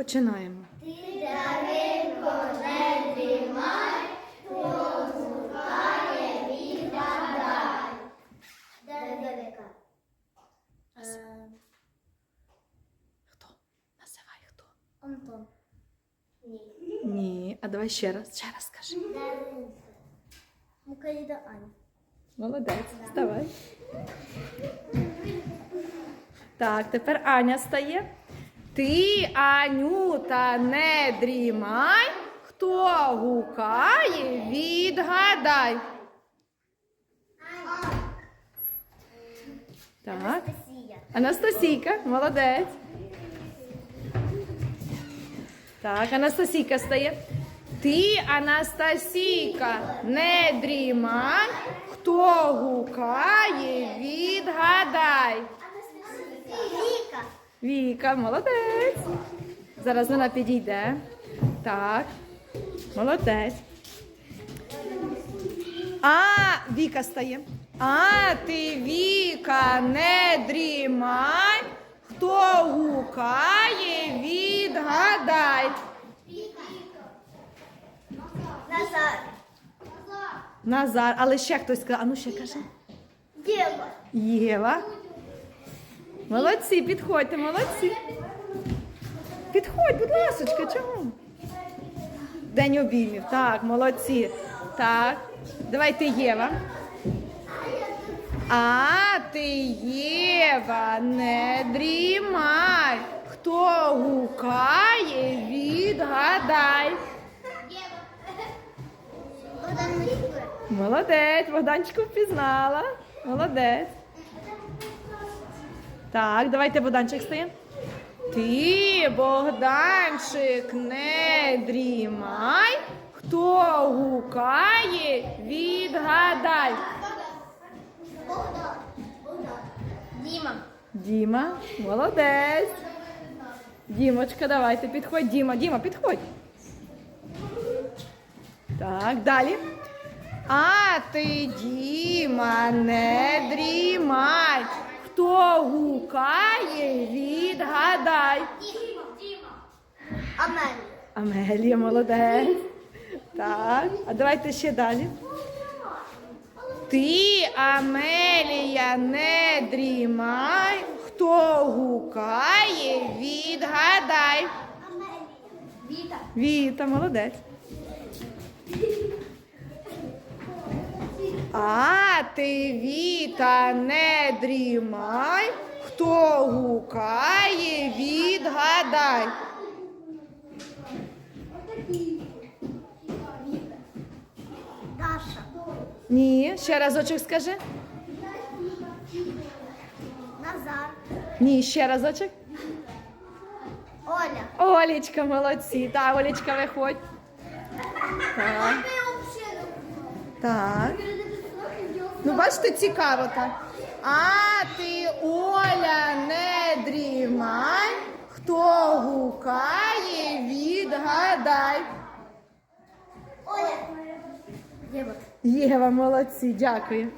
Починаємо. Хто? Називай хто. Антон. Ні. Ні. А давай ще раз. Ще раз скажи. Мукаїда Аня. Молодець. Вставай. Так, тепер Аня стає. Ти, Анюта, не дрімай. Хто гукає, відгадай. Так. Анастасійка, молодець. Так, Анастасійка стає. Ти, Анастасійка, не дрімай. Хто гукає, відгадай. Віка. Віка, молодець. Зараз вона підійде. Так. Молодець. А, Віка стає. А ти, Віка, не дрімай. Хто гукає, відгадай. Назар. Назар, але ще хтось сказав. А ну ще каже. Єва. Єва. Молодці, підходьте, молодці. Підходь, будь ласочка, чому? День обіймів. Так, молодці. Так. Давайте Єва. А ти, Єва, не дрімай. Хто гукає, відгадай. Молодець, Богданчику впізнала. Молодець. Так, давайте Богданчик стає. Ти, Богданчик, не дрімай. Хто гукає, відгадай. Богдан. Богдан. Діма. Діма, молодець. Дімочка, давайте, підходь. Діма, Діма, підходь. Так, далі. А ти, Діма, не дрімай. Хто гукає, відгадай. Амелія. Амелія, молодець. Так, а давайте ще далі. Ти, Амелія, не дрімай. Хто гукає, відгадай. Амелія. Віта. Віта, молодець. А ти, Віта, не дрімай. Хто гукає, відгадай. Даша. Ні, ще разочок скажи. Назар. Ні, ще разочок. Оля. Олічка, молодці. Так, Олічка, виходь. Так. Так. Ну, бачите, цікаво так. А ти, Оля, не дрімай. Хто гукає, відгадай. Оля. Єва. Єва, молодці, дякую.